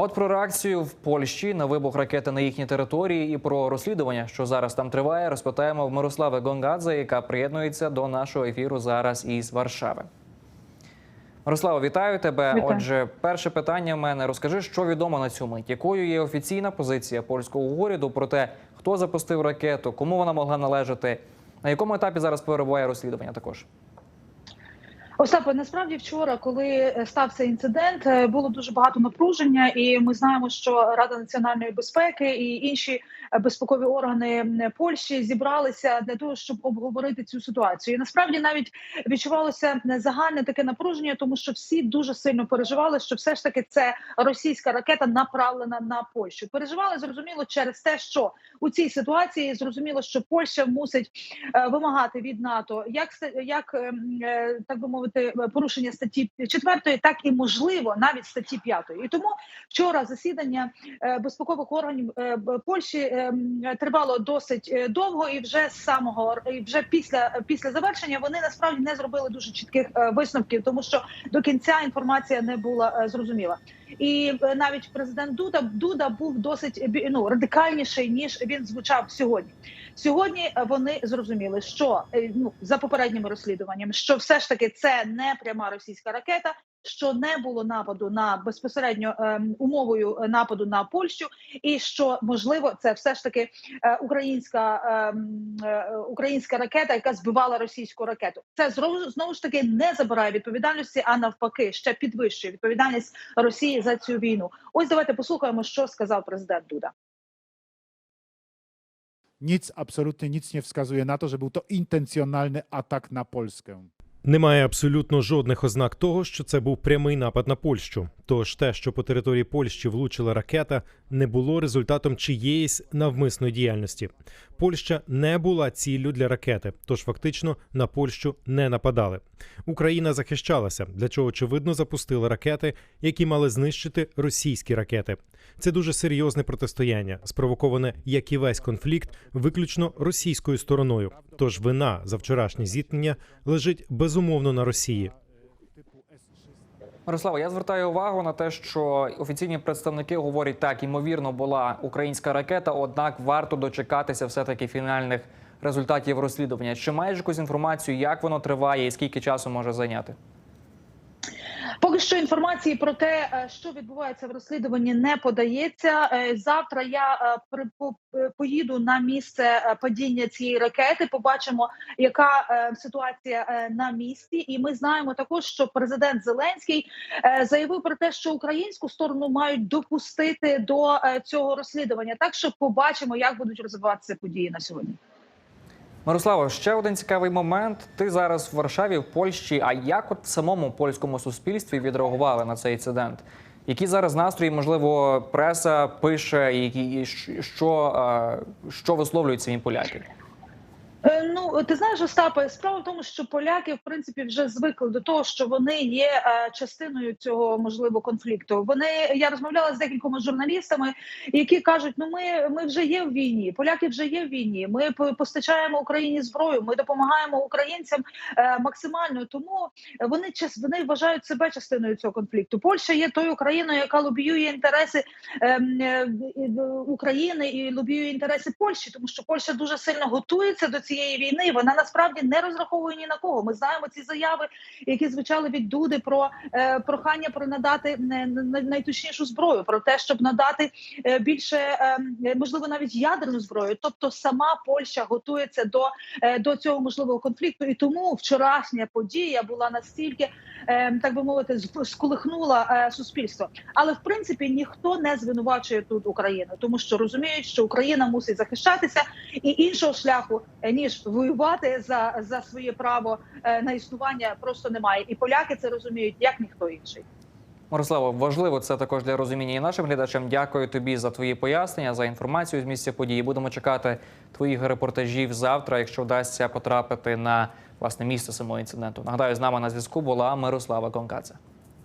А от про реакцію в Польщі на вибух ракети на їхній території і про розслідування, що зараз там триває, розпитаємо в Мирослави Гонгадзе, яка приєднується до нашого ефіру зараз із Варшави. Мирослава, вітаю тебе. Вітаю. Отже, перше питання в мене: розкажи, що відомо на цю мить, якою є офіційна позиція польського уряду про те, хто запустив ракету, кому вона могла належати, на якому етапі зараз перебуває розслідування також. Остапе, насправді вчора, коли е, стався інцидент, е, було дуже багато напруження, і ми знаємо, що Рада національної безпеки і інші е, безпекові органи Польщі зібралися для того, щоб обговорити цю ситуацію. І насправді навіть відчувалося загальне таке напруження, тому що всі дуже сильно переживали, що все ж таки це російська ракета направлена на Польщу. Переживали зрозуміло через те, що у цій ситуації зрозуміло, що Польща мусить вимагати від НАТО як як ем, так би мовити порушення статті 4, так і можливо навіть статті 5. І тому вчора засідання е, безпекових органів е, Польщі тривало досить е, довго, і вже з самого і вже після після завершення вони насправді не зробили дуже чітких е, висновків, тому що до кінця інформація не була е, зрозуміла. І е, навіть президент Дуда Дуда був досить е, ну радикальніший ніж він звучав сьогодні. Сьогодні е, вони зрозуміли, що е, ну за попередніми розслідуваннями, що все ж таки це не пряма російська ракета. Що не було нападу на безпосередньо ем, умовою е, нападу на Польщу, і що можливо це все ж таки е, українська ем, е, українська ракета, яка збивала російську ракету. Це знову знову ж таки не забирає відповідальності, а навпаки, ще підвищує відповідальність Росії за цю війну. Ось давайте послухаємо, що сказав президент Дуда. Nic, absolutnie nic nie wskazuje na to, że był to intencjonalny atak na Polskę. Немає абсолютно жодних ознак того, що це був прямий напад на Польщу. Тож те, що по території Польщі влучила ракета, не було результатом чиєїсь навмисної діяльності. Польща не була ціллю для ракети, тож фактично на Польщу не нападали. Україна захищалася, для чого очевидно запустили ракети, які мали знищити російські ракети. Це дуже серйозне протистояння, спровоковане, як і весь конфлікт, виключно російською стороною. Тож вина за вчорашнє зіткнення лежить безумовно на Росії. Мирослава, я звертаю увагу на те, що офіційні представники говорять, так ймовірно була українська ракета однак варто дочекатися все таки фінальних результатів розслідування. Чи маєш якусь інформацію, як воно триває і скільки часу може зайняти? Поки що інформації про те, е, що відбувається в розслідуванні, не подається. Е, Завтра я е, поїду на місце падіння цієї ракети. Побачимо, яка ситуація на місці. І ми знаємо також, що президент Зеленський заявив про те, що українську сторону мають допустити до цього розслідування. Так що побачимо, як будуть розвиватися події на сьогодні. Мирослава, ще один цікавий момент. Ти зараз в Варшаві, в Польщі. А як от в самому польському суспільстві відреагували на цей інцидент? Які зараз настрої, можливо, преса пише, і що, що висловлюють самі поляки? Ну, ти знаєш, Остапе, справа в тому, що поляки в принципі вже звикли до того, що вони є е, частиною цього можливо конфлікту. Вони я розмовляла з декількома журналістами, які кажуть: ну ми, ми вже є в війні. Поляки вже є в війні. Ми постачаємо Україні зброю. Ми допомагаємо українцям е, максимально. Тому вони час- вони вважають себе частиною цього конфлікту. Польща є тою країною, яка лобіює інтереси ем, е, України і лобіює інтереси Польщі, тому що Польща дуже сильно готується до цієї війни. Вона насправді не розраховує ні на кого. Ми знаємо ці заяви, які звучали від Дуди про е, прохання про надати не- найточнішу зброю, про те, щоб надати е, більше ем, е, можливо навіть ядерну зброю. Тобто сама Польща готується до, е, до цього можливого конфлікту, і тому вчорашня подія була настільки, е, так би мовити, сколихнула е, суспільство. Але в принципі ніхто не звинувачує тут Україну, тому що розуміють, що Україна мусить захищатися, і іншого шляху е, ніж воювати за, за своє право е, на існування просто немає. І поляки це розуміють як ніхто інший. Мирославо, важливо це також для розуміння і нашим глядачам. Дякую тобі за твої пояснення, за інформацію з місця події. Будемо чекати твоїх репортажів завтра, якщо вдасться потрапити на власне місце самого інциденту. Нагадаю, з нами на зв'язку була Мирослава Конкадзе.